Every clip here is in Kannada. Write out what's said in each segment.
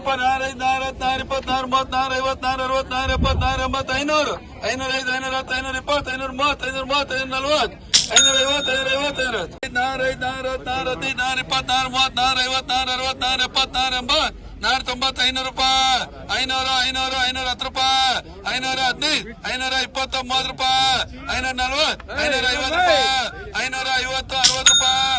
ರೂಪಾಯಿ ಇಪ್ಪತ್ನಾರು ಮೂವತ್ನಾರು ಐವತ್ನಾರು ಅರವತ್ನಾರು ಎಪ್ಪತ್ನಾರು ಎಂಬತ್ತು ಐನೂರು ಐನೂರ ಐದು ಐನೂರ ಹತ್ತು ಐನೂರ ಇಪ್ಪತ್ತು ಐನೂರ ಮೂವತ್ತು ಐನೂರ ಮೂವತ್ತು ಐನೂರ ನಲ್ವತ್ತು, ಐನೂರ ಐವತ್ತು ಐನೂರ ಐವತ್ತು ಐನೂರ ನಾರ ಐದು ನಾರ ಹತ್ತು ನಾರ ಹದಿನೈದು ನಾರ ಇಪ್ಪತ್ನಾರು ಮೂವತ್ನಾರು ಐವತ್ನಾರು ಅರವತ್ನಾರು ಎಪ್ಪತ್ನಾರು ಎಂಬತ್ತು ನಾರ ತೊಂಬತ್ತು ಐನೂರು ರೂಪಾಯಿ, ಐನೂರ ಐನೂರ ಐನೂರ ಹತ್ತು ರೂಪಾಯಿ, ಐನೂರ ಹದಿನೈದು, ಐನೂರ ಇಪ್ಪತ್ತೊಂಬತ್ತು ರೂಪಾಯಿ, ಐನೂರ ನಲ್ವತ್ತು, ಐನೂರ ಐವತ್ತು ರೂಪಾಯಿ ಐನೂರ ಐವತ್ತು ಅರವತ್ತು ರೂಪಾಯಿ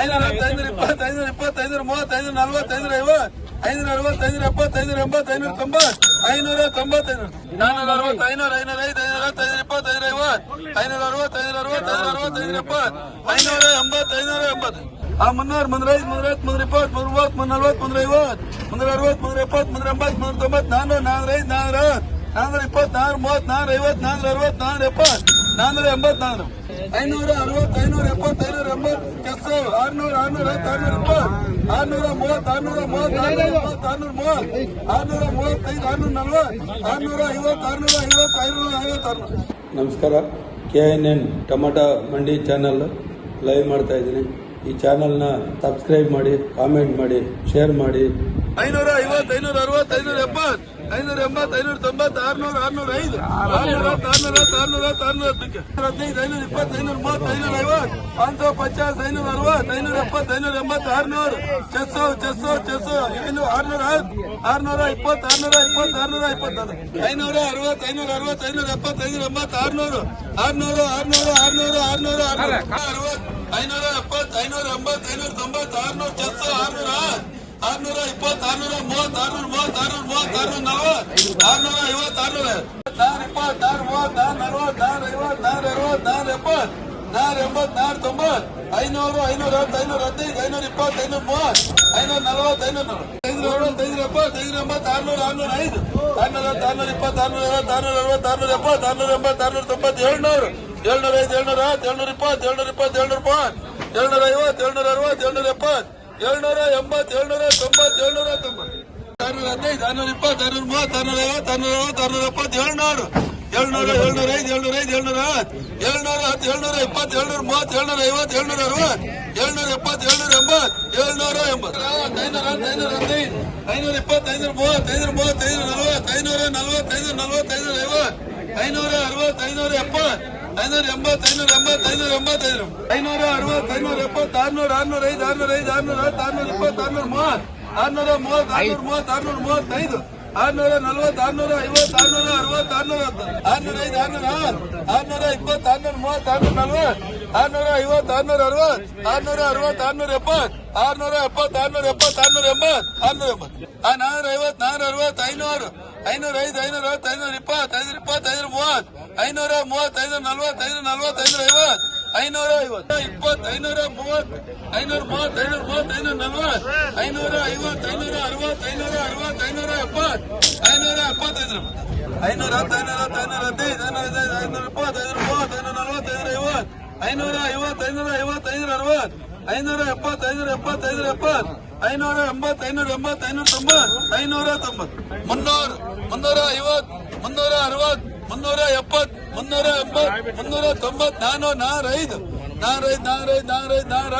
ಐನೂರ ಐನೂರ ಹತ್ತು ಐನೂರ ಇಪ್ಪತ್ತು ಐನೂರ ಇಪ್ಪತ್ತು ಐನೂರ ಮೂವತ್ತು ಐನೂರ ನಲ್ವತ್ತು ಐನೂರ ಐವತ್ತು. ಐನೂರ ಅರವತ್ತು ಐನೂರ ಎಪ್ಪತ್ತು ಐನೂರ ಎಂಬತ್ತು ಐನೂರ ತೊಂಬತ್ತು. ಐನೂರ ತೊಂಬತ್ತೈನೂರ ನಾನೂರ ಅರವತ್ತು ಐನೂರ ಐನೂರ ಐದು ಐನೂರ ಐನೂರ ಇಪ್ಪತ್ತು ಐನೂರ ಐವತ್ತು. ಐನೂರ ಅರವತ್ತು ಐನೂರ ಅರವತ್ತು ಐನೂರ ಅರವತ್ತು ಐನೂರ ಎಪ್ಪತ್ತು. ಐನೂರ ಎಂಬತ್ತು ಐನೂರ ಎಂಬತ್ತು. ಆ ಮುನ್ನೂರು ಮುನ್ನೂರ ಐದು ಮುನ್ನೂರ ಹತ್ತು ಮುನ್ನೂರ ಇಪ್ಪತ್ತು ಮುನ್ನೂರ ಮೂವತ್ತು ಮುನ್ನೂರ ನಲ್ವತ್ತು ಮುನ್ನೂರ ಐವತ್ತು. ಮುನ್ನೂರ ಅರವತ್ತು ಮುನ್ನೂರ ಎಪ್ಪತ್ತು ಮುನ್ನೂರ ಎಂಬತ್ತು ಮುನ್ನೂರ ತೊಂಬತ್ತು ನಾನ್ನೂರ ನಾನ್ನೂರ ಐದು ನಾನ್ನೂರ ನಾನ್ನೂರ ಇಪ್ಪತ್ತು ನಾನ್ನೂರ ಮೂವತ್ತು ನಾನ್ನೂರ ಐವತ್ತು ನಾನ್ನೂರ ಅರವತ್ತು ನಾನ್ನೂರ ಎಪ್ಪತ್ತು. ನಾನ್ನೂರ ಎಂಬತ್ತು ನಾನ್ನೂರು ಐನೂರ ಅರವತ್ತು, ಐನೂರ ಎಪ್ಪತ್ತು, ಐನೂರ ಎಂಬತ್ತು ಎಸ್ ಆರ್ನೂರ ಆರ್ನೂರ ಆರ್ನೂರ ಇಪ್ಪತ್ತು ಆರ್ನೂರ ಮೂವತ್ತು ಆರ್ನೂರ ಮೂವತ್ತು, ಆರ್ನೂರ ಆರ್ನೂರ ಮೂವತ್ತು, ಆರ್ನೂರ ಮೂವತ್ತೈದು, ಆರ್ನೂರ ನಲ್ವತ್ತು, ಆರ್ನೂರ ಐವತ್ತು ಆರ್ನೂರ ಐವತ್ತು, ಐನೂರ ಐವತ್ತು, ಆರ್ನೂರ ನಮಸ್ಕಾರ. ಕೆ ಎನ್ ಎನ್ ಟೊಮಾಟೊ ಮಂಡಿ ಚಾನಲ್ ಲೈವ್ ಮಾಡ್ತಾ ಇದ್ದೀನಿ. ಈ ಚಾನಲ್ನ ಸಬ್ಸ್ಕ್ರೈಬ್ ಮಾಡಿ, ಕಾಮೆಂಟ್ ಮಾಡಿ, ಶೇರ್ ಮಾಡಿ. ಐನೂರ ಐವತ್ತು, ಐನೂರ ಅರವತ್ತು, ಐನೂರ ಎಪ್ಪತ್ತು, ಐನೂರ ಎಂಬತ್ತು, ಐನೂರ ತೊಂಬತ್ತು, ಆರ್ನೂರ ಆರ್ನೂರ ಐದು, ಆರ್ನೂರ ಆರ್ನೂರ ಆರ್ನೂರ ಆರ್ನೂರ ಹದಿನೈದು, ಐನೂರ ಇಪ್ಪತ್ತು, ಐನೂರ ಮೂವತ್ತು, ಐನೂರ ಐವತ್ತು, ಪಾಂಚ ಪಚಾಸ್ ಐನೂರ ಅರವತ್ತು, ಐನೂರ ಎಪ್ಪತ್ತು, ಐನೂರ ಎಂಬತ್ತು, ಆರ್ನೂರು, ಚೆಸ್ಸು ಚೆಸ್ಸು ಚೆಸ್ಸು ಐನೂರ ಆರ್ನೂರ ಹತ್ತು, ಆರ್ನೂರ ಇಪ್ಪತ್ತು ಆರ್ನೂರ ಇಪ್ಪತ್ತು ಆರ್ನೂರ ಇಪ್ಪತ್ತು ಐನೂರ ಅರವತ್ತು ಐನೂರ ಅರವತ್ತು, ಐನೂರ ಎಪ್ಪತ್ತು, ಐನೂರ ಎಂಬತ್ತು, ಆರ್ನೂರು ಆರ್ನೂರು ಆರ್ನೂರು ಆರ್ನೂರು, ಆರ್ನೂರ ಅರವತ್ತು, ಐನೂರ ಎಪ್ಪತ್ತು, ಐನೂರ ಎಂಬತ್ತು, ಐನೂರ ತೊಂಬತ್ತು, ಆರ್ನೂರು ಚೆಸ್ಸು, ಆರ್ನೂರ ಆರ್ನೂರ ಇಪ್ಪತ್ತು, ಆರ್ನೂರ ಮೂವತ್ತು ಆರ್ನೂರ ಮೂವತ್ತು ಆರ್ನೂರ ಮೂವತ್ತು, ಆರ್ನೂರ ನಲವತ್ತು, ಆರ್ನೂರ ಐವತ್ತು, ಆರ್ನೂರ ನಾರ್ ಇಪ್ಪತ್ತು ನಾರ್ ಮೂವತ್ತು ನಾರ್ ನಲವತ್ತು ನಾರ್ ಐವತ್ತು ನಾರ್ ಅರವತ್ತು ನಾರ್ ಎಪ್ಪತ್ತು ನಾರ್ ಎಂಬತ್ತು ನಾರ್ ತೊಂಬತ್ತು, ಐನೂರು, ಐನೂರ ಐನೂರ ಹದಿನೈದು, ಐನೂರ ಇಪ್ಪತ್ತು, ಐನೂರ ಮೂವತ್ತು, ಐನೂರ ನಲವತ್ತು, ಐನೂರ ಐನೂರ ಅರವತ್ತು, ಐನೂರ ಎಪ್ಪತ್ತು, ಐನೂರ ಎಂಬತ್ತು, ಆರ್ನೂರ ಆರ್ನೂರ ಐದು, ಆರ್ನೂರ ಆರ್ನೂರ ಇಪ್ಪತ್ತು, ಆರ್ನೂರ ಐವತ್ತು ಆರ್ನೂರ ಅರವತ್ತು, ಆರ್ನೂರ ಎಪ್ಪತ್ತು, ಆರ್ನೂರ ಎಂಬತ್ತು, ಆರ್ನೂರ ತೊಂಬತ್ತು, ಏಳ್ನೂರು, ಏಳ್ನೂರ ಐದು, ಏಳ್ನೂರ ಹತ್ತು, ಏಳ್ನೂರ ಇಪ್ಪತ್ತು ಏಳ್ನೂರ ಇಪ್ಪತ್ತು, ಏಳ್ನೂರ ಮೂವತ್ತು, ಏಳ್ನೂರ ಐವತ್ತು, ಏಳ್ನೂರ ಅರವತ್ತು, ಏಳ್ನೂರ ಎಪ್ಪತ್ತು ಏಳ್ನೂರ ಎಂಬತ್ ಏಳ್ನೂರ ತೊಂಬತ್ತು ಏಳ್ನೂರ ತೊಂಬತ್ತು. ಆರ್ನೂರ ಹದಿನೈದು, ಆರ್ನೂರ ಇಪ್ಪತ್ತು, ಆರ್ನೂರ ಮೂವತ್ತು, ಆರ್ನೂರ ಐವತ್ತು, ಆರ್ನೂರ ಅರವತ್ತು, ಆರ್ನೂರ ಎಪ್ಪತ್ತು ಏಳ್ನೂರು ಏಳ್ನೂರ ಏಳ್ನೂರ ಐದು ಏಳ್ನೂರ ಐದು ಏಳ್ನೂರ ಹತ್ತು ಏಳ್ನೂರ ಹತ್ತು ಏಳ್ನೂರ ಇಪ್ಪತ್ತು ಏಳ್ನೂರ ಮೂವತ್ತು ಏಳ್ನೂರ ಐವತ್ತು ಏಳ್ನೂರ ಅರವತ್ತು. ಏಳ್ನೂರ ಎಪ್ಪತ್ತು ಏಳ್ನೂರ ಎಂಬತ್ತು ಏಳ್ನೂರ ಎಂಬತ್ತು. ಐನೂರ ಐನೂರ ಹದಿನೈದು, ಐನೂರ ಇಪ್ಪತ್ತು, ಐನೂರ ಮೂವತ್ತು ಐನೂರ ಮೂವತ್ತು, ಐನೂರ ನಲವತ್ತು ಐನೂರ ನಲವತ್ತು ಐನೂರ ನಲವತ್ತು, ಐನೂರ ಐವತ್ತು. ಐನೂರ ಅರವತ್ತು, ಐನೂರ ಎಪ್ಪತ್ತು. ಐನೂರ ಎಂಬತ್ತು ಐನೂರ ಎಂಬತ್ತು ಐನೂರ ಎಂಬತ್ತೈದು. ಐನೂರ ಅರವತ್ತು, ಐನೂರ ಎಪ್ಪತ್ತು, ಆರ್ನೂರ ಆರ್ನೂರ ಐದು ಆರ್ನೂರ ಐದು, ಆರ್ನೂರ ಹತ್ತು, ಆರ್ನೂರ ಇಪ್ಪತ್ತು, ಆರ್ನೂರ ಮೂವತ್ತು ಆರ್ನೂರ ಮೂವತ್ತು ಆರ್ನೂರ ಮೂವತ್ತು, ಆರ್ನೂರ ಮೂವತ್ತೈದು, ಆರ್ನೂರ ನಲ್ವತ್ತು, ಆರ್ನೂರ ಐವತ್ತು, ಆರ್ನೂರ ಅರವತ್ತು, ಆರ್ನೂರ ಆರ್ನೂರ ಐದು, ಆರ್ನೂರ ಆರು, ಆರ್ನೂರ ಇಪ್ಪತ್ತು, ಆರ್ನೂರ ಮೂವತ್ತು, ಆರ್ನೂರ ನಲ್ವತ್ತು ಆರ್ನೂರ ಐವತ್ತು, ಆರ್ನೂರ ಅರವತ್ತು ಆರ್ನೂರ ಅರವತ್ತು, ಆರ್ನೂರ ಎಪ್ಪತ್ತು ಆರ್ನೂರ ಎಪ್ಪತ್ತು ಆರ್ನೂರ ಎಪ್ಪತ್ತು, ಆರ್ನೂರ ಎಂಬತ್ತು ಆರ್ನೂರ ಎಂಬತ್ತು. ನಾನೂರ ಐವತ್ತು, ನಾನೂರ ಅರವತ್ತು, ಐನೂರು, ಐನೂರ ಐದು, ಐನೂರ ಅರವತ್ ಐನೂರ ಇಪ್ಪತ್ತು ಐನೂರ ಇಪ್ಪತ್ತು, ಐನೂರ ಮೂವತ್ತು ಐನೂರ ಮೂವತ್ತು, ಐನೂರ ನಲ್ವತ್ತು ಐನೂರ ನಲ್ವತ್ತು, ಐನೂರ ಐವತ್ತು ಐನೂರ ಐವತ್ತು, ಇಪ್ಪತ್ತು, ಐನೂರ ಮೂವತ್ತು ಐನೂರ ಮೂವತ್ತು ಐನೂರ ಮೂವತ್ತು, ಐನೂರ ನಲ್ವತ್ತು, ಐನೂರ ಐವತ್ತು, ಐನೂರ ಅರವತ್ತು ಐನೂರ ಅರವತ್ತು, ಐನೂರ ಎಪ್ಪತ್ತು, ಐನೂರ ಎಪ್ಪತ್ತೈದು ಐನೂರ ಹತ್ತು ಐನೂರ ಹತ್ತು, ಐನೂರ ಹದಿನೈದು ಐನೂರ ಹದಿನೈದು ಐನೂರ ಇಪ್ಪತ್ತು ಐನೂರ ಮೂವತ್ತು ಐನೂರ ನಲ್ವತ್ತು ಐನೂರ ಐವತ್ತು ಐನೂರ ಐವತ್ತು, ಐನೂರ ಅರವತ್ತು, ಐನೂರ ಎಪ್ಪತ್ತು ಐನೂರ ಎಪ್ಪತ್ತು ಐನೂರ ಎಪ್ಪತ್ತು, ಐನೂರ ಎಂಬತ್ತು ಐನೂರ ಎಂಬತ್ತು, ಐನೂರ ತೊಂಬತ್ತು ಐನೂರ ತೊಂಬತ್ತು. ಮುನ್ನೂರು, ಮುನ್ನೂರ ಐವತ್ತು, ಮುನ್ನೂರ ಅರವತ್ತು, ಮುನ್ನೂರ ಎಪ್ಪತ್ತು, ಮುನ್ನೂರ ಎಂಬತ್ತು, ಮುನ್ನೂರ ತೊಂಬತ್ ನಾನು ನಾರ ಐದು ನಾರ ಐದು ನಾರ ಐದು ನಾರ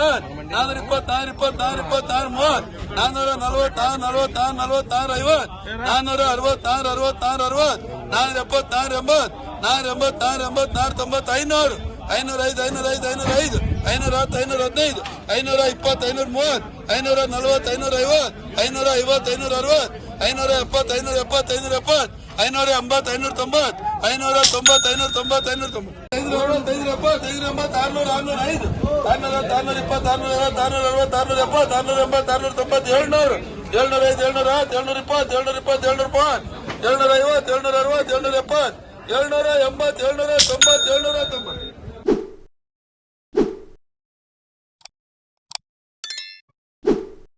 ನಾನೂರ ಇಪ್ಪತ್ ನಾರ ಇಪ್ಪತ್ ನಾರ ಇಪ್ಪತ್ ನಾರ ಮೂವತ್ತು. ನಾನೂರ ನಲವತ್ತು ನಾರ ನಲವತ್ತು ನಾರ ನಲವತ್ತು ನಾರ ಐವತ್ತು. ನಾನೂರ ಅರವತ್ ನಾರ ಅರವತ್ತು ನಾರ ಅರವತ್ ನಾನೂರ ಎಪ್ಪತ್ ನಾರ ಎಂಬತ್ತು ನಾರ ಎಂಬತ್ತು ನಾರ ಎಂಬತ್ ನಾರ ತೊಂಬತ್ ಐನೂರು. ಐನೂರ ಐದು ಐನೂರ ಐದು ಐನೂರ ಐದು ಐನೂರ ಹತ್ತು ಐನೂರ ಹದಿನೈದು ಐನೂರ ಇಪ್ಪತ್ತು ಐನೂರ ಮೂವತ್ತು ಐನೂರ ನಲವತ್ತು ಐನೂರ ಐವತ್ತು ಐನೂರ ಐವತ್ತು ಐನೂರ ಅರವತ್ತು ಐನೂರ ಎಪ್ಪತ್ತು ಐನೂರ ಎಪ್ಪತ್ತು ಐನೂರ ಎಪ್ಪತ್ತು ಐನೂರ ಎಂಬತ್ತು ಐನೂರ ತೊಂಬತ್ತು ಐನೂರ ತೊಂಬತ್ತು ಐನೂರ ತೊಂಬತ್ತು ಐನೂರ ತೊಂಬತ್ತು ಐನೂರ ಅರವತ್ತು ಐನೂರ ಎಪ್ಪತ್ತು ಐನೂರ ಎಂಬತ್ತು ಆರ್ನೂರ ಆರ್ನೂರ ಐದು ಆರ್ನೂರ ಆರ್ನೂರ ಇಪ್ಪತ್ತು ಆರ್ನೂರ ಐವತ್ತು ಆರ್ನೂರ ಅರವತ್ತು ಆರ್ನೂರ ಎಪ್ಪತ್ತು ಆರ್ನೂರ ಎಂಬತ್ತು ಆರ್ನೂರ ತೊಂಬತ್ತು ಏಳ್ನೂರು ಏಳ್ನೂರ ಐದು ಏಳ್ನೂರ ಹತ್ತು ಏಳ್ನೂರ ಇಪ್ಪತ್ತು ಏಳ್ನೂರ ಇಪ್ಪತ್ತು ಏಳ್ನೂರ ಮೂವತ್ತು ಏಳ್ನೂರ ಐವತ್ತು ಏಳ್ನೂರ ಅರವತ್ತು ಏಳ್ನೂರ ಎಪ್ಪತ್ತು ಏಳ್ನೂರ ಎಂಬತ್ತು ಏಳ್ನೂರ ತೊಂಬತ್ತು ಏಳ್ನೂರ ತೊಂಬತ್ತು